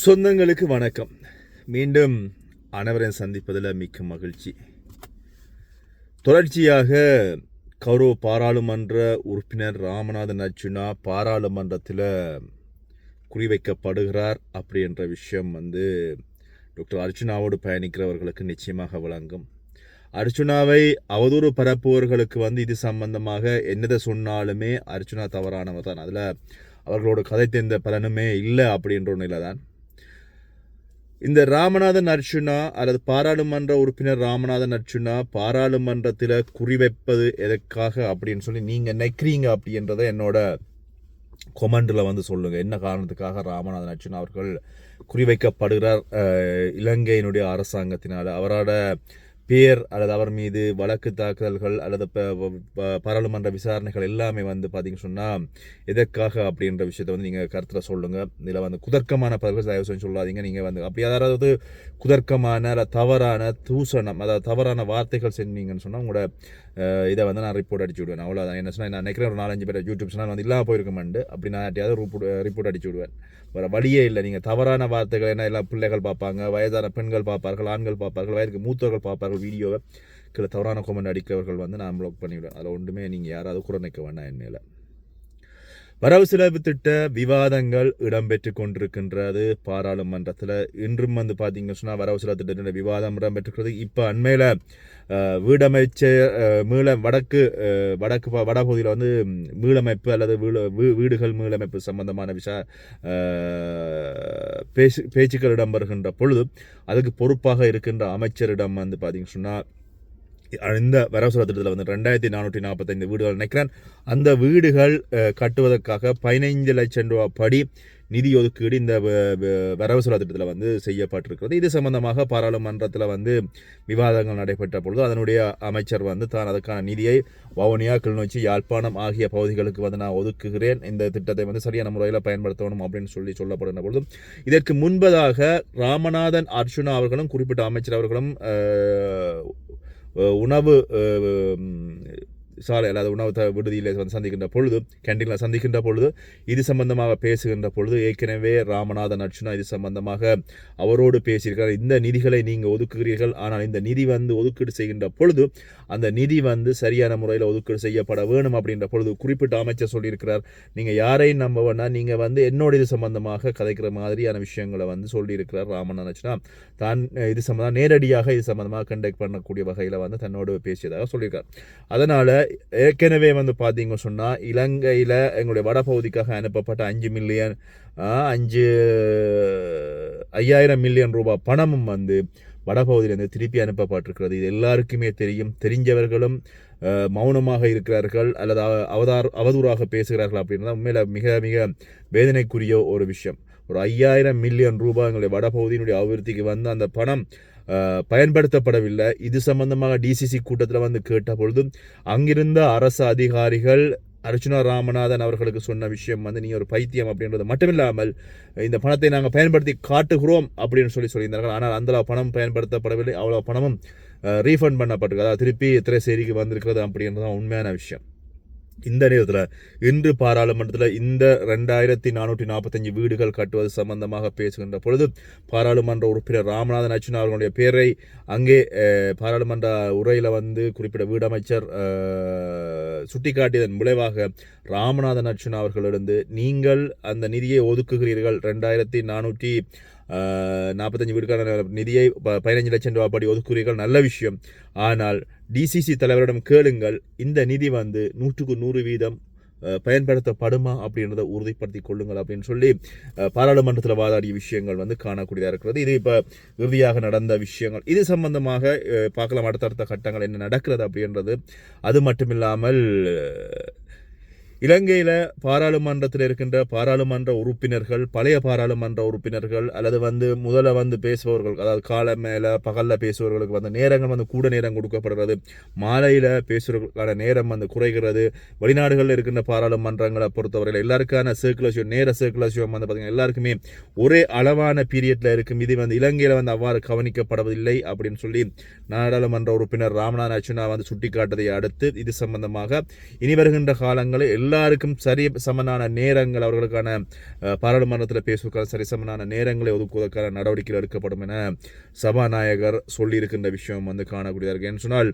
சொந்தங்களுக்கு வணக்கம். மீண்டும் அனைவரையும் சந்திப்பதில் மிக்க மகிழ்ச்சி. தொடர்ச்சியாக கௌரவ பாராளுமன்ற உறுப்பினர் ராமநாதன் அர்ஜுனா பாராளுமன்றத்தில் குறிவைக்கப்படுகிறார் அப்படி என்ற விஷயம் வந்து டாக்டர் அர்ஜுனாவோடு பயணிக்கிறவர்களுக்கு நிச்சயமாக விளங்கும். அர்ஜுனாவை அவதூறு பரப்புவர்களுக்கு வந்து இது சம்பந்தமாக என்னதை சொன்னாலுமே அர்ஜுனா தவறானவர் தான் அதில் அவர்களோட கதை தெரிந்த பலனுமே இல்லை அப்படின்ற ஒன்றில் தான் இந்த ராமநாதன் அர்ச்சுனா அல்லது பாராளுமன்ற உறுப்பினர் ராமநாதன் அர்ச்சுனா பாராளுமன்றத்தில் குறிவைப்பது எதற்காக அப்படின்னு சொல்லி நீங்கள் நினைக்கிறீங்க அப்படின்றத என்னோட கொமெண்டில் வந்து சொல்லுங்கள் என்ன காரணத்துக்காக ராமநாதன் அர்ச்சுனா அவர்கள் குறிவைக்கப்படுகிறார்? இலங்கையினுடைய அரசாங்கத்தினால். அவரோட பேர் அல்லது அவர் மீது வழக்கு தாக்குதல்கள் அல்லது பாராளுமன்ற விசாரணைகள் எல்லாமே வந்து பார்த்தீங்க சொன்னால் எதற்காக அப்படின்ற விஷயத்தை வந்து நீங்கள் கருத்தில் சொல்லுங்கள் இதில் வந்து குதர்க்கமான பதில்கள் தயவு செஞ்சு சொல்லாதீங்க. நீங்கள் வந்து அப்படி அதாவது குதர்க்கமான அல்ல தவறான தூசணம் அதாவது தவறான வார்த்தைகள் செஞ்சீங்கன்னு சொன்னால் உங்களோட இதை வந்து நான் ரிப்போர்ட் அடிச்சு விடுவேன் அவ்வளோதான் என்ன சொன்னால் நான் நினைக்கிறேன் ஒரு நாலஞ்சு பேர் யூடியூப் சேனல் வந்து இல்லாமல் போயிருக்கமாண்டு அப்படி நான் யார்ட்டையாவது ரிப்போர்ட் ரிப்போர்ட் அடிச்சு விடுவேன் வேறு வழியே இல்லை. நீங்கள் தவறான வார்த்தைகள் என்ன எல்லாம் பிள்ளைகள் பார்ப்பாங்க வயதான பெண்கள் பார்ப்பார்கள் ஆண்கள் பார்ப்பார்கள் வயதுக்கு மூத்தவர்கள் பார்ப்பார்கள் வீடியோவை கீழே தவறான கமெண்ட் அடிக்கிறவர்கள் வந்து நான் ப்ளாக் பண்ணிவிடுவேன். அதில் ஒன்றுமே நீங்கள் யாராவது குறை நிற்க வேண்டாம் என் மேலே. வரவு செலவு திட்ட விவாதங்கள் இடம்பெற்று கொண்டிருக்கின்றது. பாராளுமன்றத்தில் இன்றும் வந்து பார்த்தீங்க சொன்னால் வரவு செலவு திட்டத்தின் விவாதம் இடம்பெற்றிருக்கிறது. இப்போ அண்மையில் வீடமைச்ச மீள வடக்கு வடக்கு வடபகுதியில் வந்து மீளமைப்பு அல்லது வீடு வீடுகள் மீளமைப்பு சம்பந்தமான விஷய பேச்சு பேச்சுக்கள் இடம்பெறுகின்ற பொழுது அதுக்கு பொறுப்பாக இருக்கின்ற அமைச்சரிடம் வந்து பார்த்தீங்க சொன்னால் இந்த வரவு செலவு திட்டத்தில் வந்து ரெண்டாயிரத்தி நானூற்றி நாற்பத்தைந்து வீடுகள் நினைக்கிறேன். அந்த வீடுகள் கட்டுவதற்காக பதினைந்து லட்சம் ரூபாய் படி நிதி ஒதுக்கீடு இந்த வ- வ- வரவு செலவு திட்டத்தில் வந்து செய்யப்பட்டிருக்கிறது. இது சம்பந்தமாக பாராளுமன்றத்தில் வந்து விவாதங்கள் நடைபெற்ற பொழுது அதனுடைய அமைச்சர் வந்து தான் அதுக்கான நிதியை வவுனியா கிளிநொச்சி யாழ்ப்பாணம் ஆகிய பகுதிகளுக்கு வந்து நான் ஒதுக்குகிறேன். இந்த திட்டத்தை வந்து சரியான முறையில் பயன்படுத்தணும் அப்படின்னு சொல்லி சொல்லப்படுகிற பொழுதும் இதற்கு முன்பதாக ராமநாதன் அர்ஜுனா அவர்களும் குறிப்பிட்ட அமைச்சர் அவர்களும் உணவு சாலை அல்லாத உணவு த விடுதியில் வந்து சந்திக்கின்ற பொழுது கேண்டீனில் சந்திக்கின்ற பொழுது இது சம்பந்தமாக பேசுகின்ற பொழுது ஏற்கனவே ராமநாதன் அர்ச்சுனா இது சம்பந்தமாக அவரோடு பேசியிருக்கிறார். இந்த நிதிகளை நீங்கள் ஒதுக்குகிறீர்கள். ஆனால் இந்த நிதி வந்து ஒதுக்கீடு செய்கின்ற பொழுது அந்த நிதி வந்து சரியான முறையில் ஒதுக்கீடு செய்யப்பட வேணும் அப்படின்ற பொழுது குறிப்பிட்ட அமைச்சர் சொல்லியிருக்கிறார். நீங்கள் யாரையும் நம்ப வேணாம். நீங்கள் வந்து என்னோட இது சம்பந்தமாக கதைக்கிற மாதிரியான விஷயங்களை வந்து சொல்லியிருக்கிறார் ராமநாதன் அர்ச்சுனா தான் இது சம்பந்தம் நேரடியாக இது சம்பந்தமாக கண்டக்ட் பண்ணக்கூடிய வகையில் வந்து தன்னோடு பேசியதாக சொல்லியிருக்கார். அதனால் ஏற்கனவே வந்து பார்த்தீங்க சொன்னால் இலங்கையில் எங்களுடைய வடபகுதிக்காக அனுப்பப்பட்ட அஞ்சு மில்லியன் அஞ்சு ஐயாயிரம் மில்லியன் ரூபாய் பணமும் வந்து வடபகுதியிலிருந்து திருப்பி அனுப்பப்பட்டிருக்கிறது. இது எல்லாருக்குமே தெரியும். தெரிஞ்சவர்களும் மௌனமாக இருக்கிறார்கள் அல்லது அவதார் அவதூறாக பேசுகிறார்கள் அப்படின்னா உண்மையில் மிக மிக வேதனைக்குரிய ஒரு விஷயம். ஒரு ஐயாயிரம் மில்லியன் ரூபாய் எங்களுடைய வடபகுதியினுடைய அபிவிருத்திக்கு வந்து அந்த பணம் பயன்படுத்தப்படவில்லை. இது சம்பந்தமாக டிசிசி கூட்டத்தில் வந்து கேட்ட பொழுது அங்கிருந்த அரசு அதிகாரிகள் அர்ச்சுனா ராமநாதன் அவர்களுக்கு சொன்ன விஷயம் வந்து நீ ஒரு பைத்தியம் அப்படின்றது மட்டுமில்லாமல் இந்த பணத்தை நாங்கள் பயன்படுத்தி காட்டுகிறோம் அப்படின்னு சொல்லி சொல்லியிருந்தார்கள். ஆனால் அந்தளவு பணம் பயன்படுத்தப்படவில்லை. அவ்வளோ பணமும் ரீஃபண்ட் பண்ணப்பட்டிருக்கு. அதாவது திருப்பி திரைசேரிக்கு வந்திருக்கிறது அப்படின்றது உண்மையான விஷயம். இந்த நேரத்தில் இன்று பாராளுமன்றத்தில் இந்த ரெண்டாயிரத்தி நானூற்றி நாற்பத்தஞ்சு வீடுகள் கட்டுவது சம்பந்தமாக பேசுகின்ற பொழுது பாராளுமன்ற உறுப்பினர் ராமநாதன் அர்ச்சுனா அவர்களுடைய பேரை அங்கே பாராளுமன்ற உரையில் வந்து குறிப்பிட்ட வீடமைச்சர் சுட்டிக்காட்டியதன் விளைவாக ராமநாதன் அர்ச்சுனா அவர்களிருந்து நீங்கள் அந்த நிதியை ஒதுக்குகிறீர்கள். ரெண்டாயிரத்தி நானூற்றி நாற்பத்தஞ்சு வீடுக்கான நிதியை ப- பதினஞ்சு லட்சம் ரூபாய் படி ஒதுக்குகிறீர்கள். நல்ல விஷயம். ஆனால் டிசிசி தலைவரிடம் கேளுங்கள் இந்த நிதி வந்து நூற்றுக்கு நூறு வீதம் பயன்படுத்தப்படுமா அப்படின்றத உறுதிப்படுத்தி கொள்ளுங்கள் அப்படின்னு சொல்லி பாராளுமன்றத்தில் வாதாடிய விஷயங்கள் வந்து காணக்கூடியதாக இருக்கிறது. இது இப்போ இறுதியாக நடந்த விஷயங்கள். இது சம்பந்தமாக பார்க்கலாம் அடுத்தடுத்த கட்டங்கள் என்ன நடக்கிறது அப்படின்றது. அது மட்டும் இல்லாமல் இலங்கையில் பாராளுமன்றத்தில் இருக்கின்ற பாராளுமன்ற உறுப்பினர்கள் பழைய பாராளுமன்ற உறுப்பினர்கள் அல்லது வந்து முதல்ல வந்து பேசுபவர்கள் அதாவது காலை மேலே பகலில் பேசுபவர்களுக்கு வந்து நேரங்கள் வந்து கூட நேரம் கொடுக்கப்படுறது மாலையில் பேசுகிறவர்களுக்கான நேரம் வந்து குறைகிறது. வெளிநாடுகளில் இருக்கின்ற பாராளுமன்றங்களை பொறுத்தவரையில் எல்லாருக்கான சர்க்குலேஷன் நேர சர்க்குலேஷன் வந்து பார்த்திங்கன்னா எல்லாருக்குமே ஒரே அளவான பீரியடில் இருக்கும். இது வந்து இலங்கையில் வந்து அவ்வாறு கவனிக்கப்படுவதில்லை அப்படின்னு சொல்லி நாடாளுமன்ற உறுப்பினர் ராமநாத் அர்ச்சுனா வந்து சுட்டிக்காட்டதை அடுத்து இது சம்பந்தமாக இனி வருகின்ற காலங்களில் எல்லா எல்லாருக்கும் சரி சமனான நேரங்கள் அவர்களுக்கான பாராளுமன்றத்தில் பேசுவதற்கான சரி சமனான நேரங்களை ஒதுக்குவதற்கான நடவடிக்கைகள் எடுக்கப்படும் என சபாநாயகர் சொல்லியிருக்கின்ற விஷயம் வந்து காணக்கூடியதாக இருக்கு. என்று சொன்னால்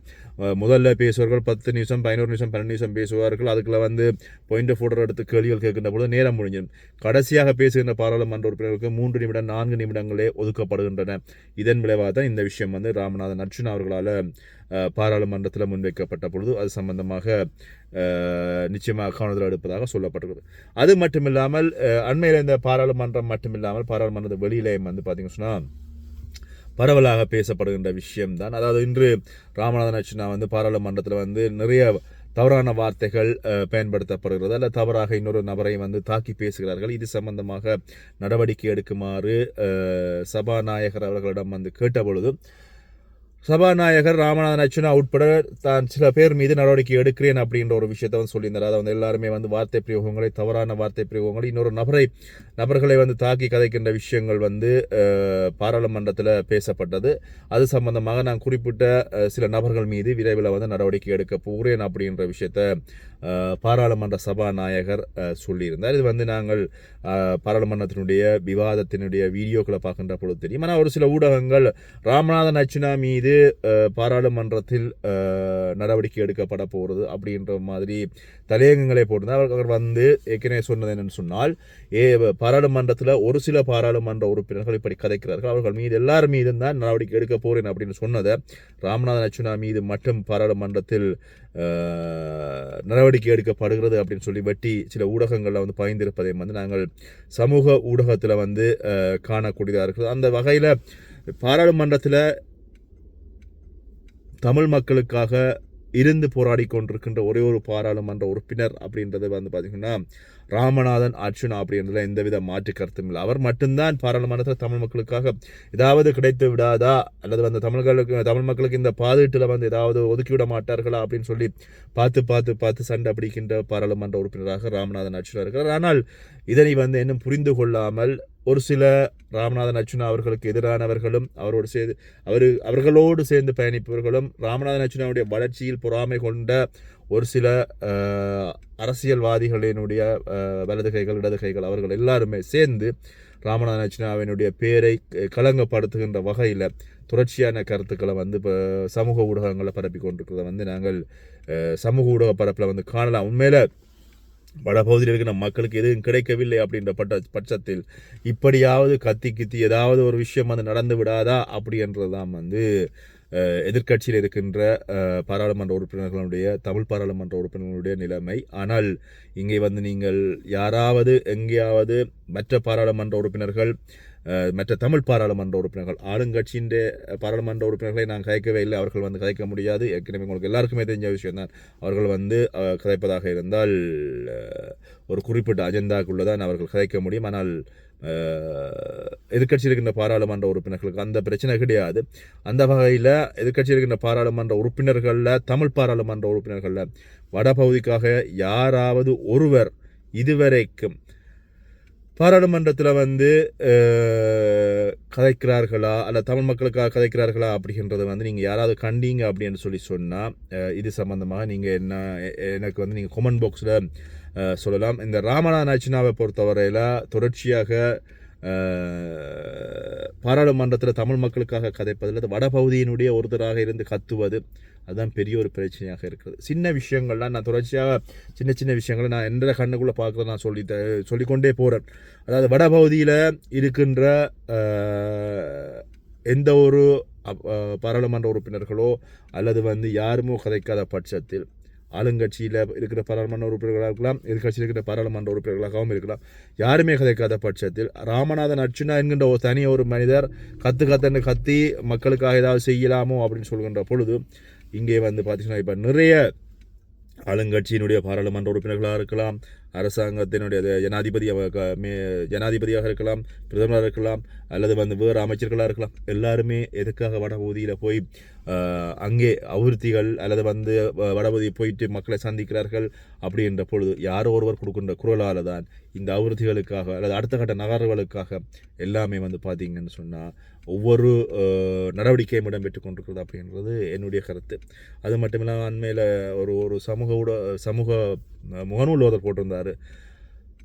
முதல்ல பேசுவார்கள் பத்து நிமிஷம் பதினோரு நிமிஷம் பன்னெண்டு நிமிஷம் பேசுவார்கள். அதுக்குள்ள வந்து பாயிண்ட் ஃபோட்டோ எடுத்து கேள்விகள் கேட்கின்ற பொழுது நேரம் முடிஞ்சிடும். கடைசியாக பேசுகின்ற பாராளுமன்ற உறுப்பினர்களுக்கு மூன்று நிமிடம் நான்கு நிமிடங்களே ஒதுக்கப்படுகின்றன. இதன் விளைவாக தான் இந்த விஷயம் வந்து ராமநாதன் அர்ஜுன் அவர்களால் பாராளுமன்றத்தில் முன்வைக்கப்பட்ட பொழுது அது சம்பந்தமாக நிச்சயமாக கவனத்தில் எடுப்பதாக சொல்லப்பட்டிருக்கிறது. அது மட்டும் இல்லாமல் அண்மையில் இந்த பாராளுமன்றம் மட்டுமில்லாமல் பாராளுமன்றத்து வெளியிலேயும் வந்து பார்த்தீங்கன்னு சொன்னால் பரவலாக பேசப்படுகின்ற விஷயம்தான். அதாவது இன்று ராமநாதன் அர்ச்சுனா வந்து பாராளுமன்றத்தில் வந்து நிறைய தவறான வார்த்தைகள் பயன்படுத்தப்படுகிறது. அல்ல தவறாக இன்னொரு நபரை வந்து தாக்கி பேசுகிறார்கள். இது சம்பந்தமாக நடவடிக்கை எடுக்குமாறு சபாநாயகர் அவர்களிடம் வந்து கேட்டபொழுது சபாநாயகர் ராமநாதன் அச்சுனா உட்பட தான் சில பேர் மீது நடவடிக்கை எடுக்கிறேன் அப்படின்ற ஒரு விஷயத்தை வந்து சொல்லியிருந்தார். அதை வந்து எல்லாருமே வந்து வார்த்தை பிரயோகங்களை தவறான வார்த்தை பிரயோகங்களை இன்னொரு நபரை நபர்களை வந்து தாக்கி கதைக்கின்ற விஷயங்கள் வந்து பாராளுமன்றத்தில் பேசப்பட்டது. அது சம்பந்தமாக நான் குறிப்பிட்ட சில நபர்கள் மீது விரைவில் வந்து நடவடிக்கை எடுக்க போகிறேன் அப்படின்ற விஷயத்த பாராளுமன்ற சபாநாயகர் சொல்லியிருந்தார். இது வந்து நாங்கள் பாராளுமன்றத்தினுடைய விவாதத்தினுடைய வீடியோக்களை பார்க்கின்ற பொழுது தெரியும். ஆனால் ஒரு சில ஊடகங்கள் ராமநாதன் அச்சுனா மீது மீது பாராளுமன்றத்தில் நடவடிக்கை எடுக்கப்பட போகிறது அப்படின்ற மாதிரி தலையங்கங்களை போட்டிருந்தால் அவர் வந்து ஏற்கனவே சொன்னது என்னன்னு சொன்னால் ஏ பாராளுமன்றத்தில் ஒரு சில பாராளுமன்ற உறுப்பினர்கள் இப்படி கதைக்கிறார்கள். அவர்கள் மீது எல்லார் மீதும் தான் நடவடிக்கை எடுக்க போகிறேன் அப்படின்னு சொன்னதை ராமநாதன் அர்ச்சுனா மீது மட்டும் பாராளுமன்றத்தில் நடவடிக்கை எடுக்கப்படுகிறது அப்படின்னு சொல்லி வெட்டி சில ஊடகங்களில் வந்து பயந்திருப்பதை வந்து நாங்கள் சமூக ஊடகத்தில் வந்து காணக்கூடியதாக இருக்குது. அந்த வகையில் பாராளுமன்றத்தில் தமிழ் மக்களுக்காக இருந்து போராடி கொண்டிருக்கின்ற ஒரே ஒரு பாராளுமன்ற உறுப்பினர் அப்படின்றது வந்து பார்த்திங்கன்னா ராமநாதன் அர்ஜுனா அப்படின்றதுல எந்தவித மாற்று கருத்தும் இல்லை. அவர் மட்டும்தான் பாராளுமன்றத்தில் தமிழ் மக்களுக்காக ஏதாவது கிடைத்து விடாதா? அல்லது வந்து தமிழர்களுக்கு தமிழ் மக்களுக்கு இந்த பாதீட்டில் வந்து ஏதாவது ஒதுக்கிவிட மாட்டார்களா அப்படின்னு சொல்லி பார்த்து பார்த்து பார்த்து சண்டை பிடிக்கின்ற பாராளுமன்ற உறுப்பினராக ராமநாதன் அர்ஜுனா இருக்கிறார். ஆனால் இதனை வந்து இன்னும் புரிந்து கொள்ளாமல் ஒரு சில ராமநாதன் அர்ச்சுனா அவர்களுக்கு எதிரானவர்களும் அவரோடு சேர்ந்து அவர் அவர்களோடு சேர்ந்து பயணிப்பவர்களும் ராமநாதன் அர்ச்சுனாவுடைய வளர்ச்சியில் பொறாமை கொண்ட ஒரு சில அரசியல்வாதிகளினுடைய வலது கைகள் இடது கைகள் அவர்கள் எல்லாருமே சேர்ந்து ராமநாதன் அர்ச்சுனாவினுடைய பேரை க- களங்கப்படுத்துகின்ற வகையில் தொடர்ச்சியான கருத்துக்களை வந்து இப்போ சமூக ஊடகங்களை பரப்பி கொண்டிருக்கிறத வந்து நாங்கள் சமூக ஊடக பரப்பில் வந்து காணலாம். உண்மையில் வடபகுதியில் இருக்கிற மக்களுக்கு எதுவும் கிடைக்கவில்லை அப்படின்ற பட்ட பட்சத்தில் இப்படியாவது கத்தி கித்தி ஏதாவது ஒரு விஷயம் வந்து நடந்து விடாதா அப்படின்றது தான் வந்து எதிர்கட்சியில் எதிர்க்கட்சியில் இருக்கின்ற பாராளுமன்ற உறுப்பினர்களுடைய தமிழ் பாராளுமன்ற உறுப்பினர்களுடைய நிலைமை. ஆனால் இங்கே வந்து நீங்கள் யாராவது எங்கேயாவது மற்ற பாராளுமன்ற உறுப்பினர்கள் மற்ற தமிழ் பாராளுமன்ற உறுப்பினர்கள் ஆளுங்கட்சியின் பாராளுமன்ற உறுப்பினர்களை நான் கதைக்கவே இல்லை அவர்கள் வந்து கதைக்க முடியாது. ஏற்கனவே உங்களுக்கு எல்லாருக்குமே தெரிஞ்ச விஷயம்தான். அவர்கள் வந்து கதைப்பதாக இருந்தால் ஒரு குறிப்பிட்ட அஜெண்டாக்குள்ளே தான் அவர்கள் கதைக்க முடியும். ஆனால் அஹ், எதிர்க்கட்சியில் இருக்கின்ற பாராளுமன்ற உறுப்பினர்களுக்கு அந்த பிரச்சனை கிடையாது. அந்த வகையில் எதிர்க்கட்சியில் இருக்கின்ற பாராளுமன்ற உறுப்பினர்களில் தமிழ் பாராளுமன்ற உறுப்பினர்களில் வடபகுதிக்காக யாராவது ஒருவர் இதுவரைக்கும் பாராளுமன்றத்தில் வந்து கதைக்கிறார்களா அல்ல தமிழ் மக்களுக்காக கதைக்கிறார்களா அப்படின்றத வந்து நீங்கள் யாராவது கண்டீங்க அப்படின்னு சொல்லி சொன்னால் இது சம்மந்தமாக நீங்கள் என்ன எனக்கு வந்து நீங்கள் கொமெண்ட் பாக்ஸில் சொல்லலாம். இந்த ராமநாதன் அர்ச்சனாவை பொறுத்தவரையில் தொடர்ச்சியாக பாராளுமன்றத்தில் தமிழ் மக்களுக்காக கதைப்பதில் அது வடபகுதியினுடைய ஒருத்தராக இருந்து கத்துவது அதுதான் பெரிய ஒரு பிரச்சனையாக இருக்கிறது. சின்ன விஷயங்கள்லாம் நான் தொடர்ச்சியாக சின்ன சின்ன விஷயங்களை நான் என்ற கண்ணுக்குள்ளே பார்க்குறத நான் சொல்லி த- சொல்லிக்கொண்டே போகிறேன் அதாவது வடபகுதியில் இருக்கின்ற எந்த ஒரு அப்- பாராளுமன்ற உறுப்பினர்களோ அல்லது வந்து யாருமோ கதைக்காத பட்சத்தில் ஆளுங்கட்சியில் இருக்கிற பாராளுமன்ற உறுப்பினர்களாக இருக்கலாம் எதிர்கட்சியில் இருக்கிற பாராளுமன்ற உறுப்பினர்களாகவும் இருக்கலாம். யாருமே கதைக்காத பட்சத்தில் ராமநாதன் அர்ச்சுனா என்கின்ற ஒரு தனி ஒரு மனிதர் கத்து கத்தன்னு கத்தி மக்களுக்காக ஏதாவது செய்யலாமோ அப்படின்னு சொல்கின்ற பொழுது இங்கே வந்து பார்த்தீங்கன்னா இப்போ நிறைய ஆளுங்கட்சியினுடைய பாராளுமன்ற உறுப்பினர்களாக இருக்கலாம் அரசாங்கத்தினுடைய அது ஜனாதிபதியாக மே- ஜனாதிபதியாக இருக்கலாம் பிரதமராக இருக்கலாம் அல்லது வந்து வேறு அமைச்சர்களாக இருக்கலாம் எல்லாருமே எதுக்காக வடபகுதியில் போய் அங்கே அபிவிருத்திகள் அல்லது வந்து வ- வடபகுதி போயிட்டு மக்களை சந்திக்கிறார்கள் அப்படின்ற பொழுது யாரோ ஒருவர் கொடுக்கின்ற குரலால் தான் இந்த அபிவிருத்திகளுக்காக அல்லது அடுத்த கட்ட நகர்வுகளுக்காக எல்லாமே வந்து பார்த்தீங்கன்னு சொன்னால் ஒவ்வொரு நடவடிக்கையும் இடம்பெற்று கொண்டிருக்கிறது அப்படின்றது என்னுடைய கருத்து. அது மட்டும் இல்லாமல் அண்மையில் ஒரு ஒரு சமூக ஊட சமூக முகநூல் ஓதர் போட்டிருந்தார்.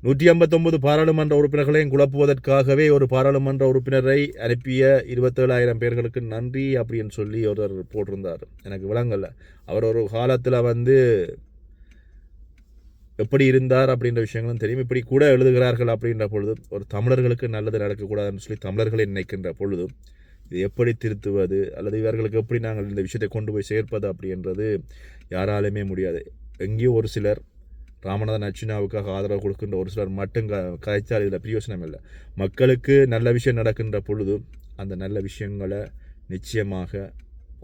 நூற்றி ஐம்பத்தொன்பது பாராளுமன்ற உறுப்பினர்களையும் குழப்புவதற்காகவே ஒரு பாராளுமன்ற உறுப்பினரை அனுப்பிய இருபத்தேழாயிரம் பேர்களுக்கு நன்றி அப்படின்னு சொல்லி ஒருத்தர் போட்டிருந்தார். எனக்கு விளங்கல. அவர் ஒரு காலத்தில் வந்து எப்படி இருந்தார் அப்படின்ற விஷயங்களும் தெரியும். இப்படி கூட எழுதுகிறார்கள் அப்படின்ற பொழுது ஒரு தமிழர்களுக்கு நல்லது நடக்கக்கூடாதுன்னு சொல்லி தமிழர்களை நினைக்கின்ற பொழுது இது எப்படி திருத்துவது அல்லது இவர்களுக்கு எப்படி நாங்கள் இந்த விஷயத்தை கொண்டு போய் சேர்ப்பது அப்படின்றது யாராலுமே முடியாது. எங்கேயோ ஒரு சிலர் ராமநாதன் அர்ச்சுனாவுக்காக ஆதரவு கொடுக்கின்ற ஒரு சிலர் மட்டும் க கதைச்சால் இதில் பிரயோசனம் இல்லை. மக்களுக்கு நல்ல விஷயம் நடக்கின்ற பொழுது அந்த நல்ல விஷயங்களை நிச்சயமாக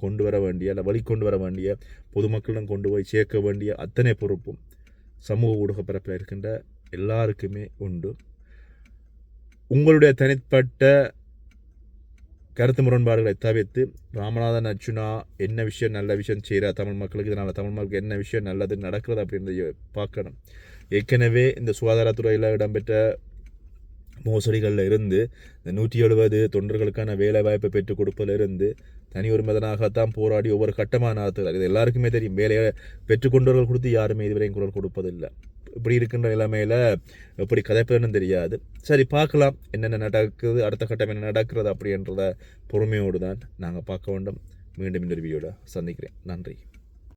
கொண்டு வர வேண்டிய இல்லை வழி கொண்டு வர வேண்டிய பொதுமக்களிடம் கொண்டு போய் சேர்க்க வேண்டிய அத்தனை பொறுப்பும் சமூக ஊடக பரப்பில் இருக்கின்ற எல்லாருக்குமே உண்டு. உங்களுடைய தனிப்பட்ட கருத்து முரண்பாடுகளை தவிர்த்து ராமநாதன் அர்ஜுனா என்ன விஷயம் நல்ல விஷயம் செய்கிறார் தமிழ் மக்களுக்கு இதனால் தமிழ் மக்களுக்கு என்ன விஷயம் நல்லது நடக்கிறது அப்படின்றத பார்க்கணும். ஏற்கனவே இந்த சுகாதாரத்துறையில் இடம்பெற்ற மோசடிகளில் இருந்து இந்த நூற்றி எழுபது தொண்டர்களுக்கான வேலை வாய்ப்பை பெற்றுக் கொடுப்பதிலிருந்து தனி ஒரு மதனாகத்தான் போராடி ஒவ்வொரு கட்டமாக நடத்துகிறார். இது எல்லாருக்குமே தெரியும். வேலையை பெற்றுக்கொண்டவர்கள் கொடுத்து யாருமே இதுவரையும் குரல் கொடுப்பதில்லை. இப்படி இருக்கின்ற நிலைமையில் எப்படி கதைப்பதுன்னு தெரியாது. சரி பார்க்கலாம். என்னென்ன நடக்குது? அடுத்த கட்டம் என்ன நடக்கிறது அப்படின்றத பொறுமையோடு தான் நாங்கள் பார்க்க வேண்டும். மீண்டும் இன்னொரு வீடியோவில் சந்திக்கிறேன். நன்றி.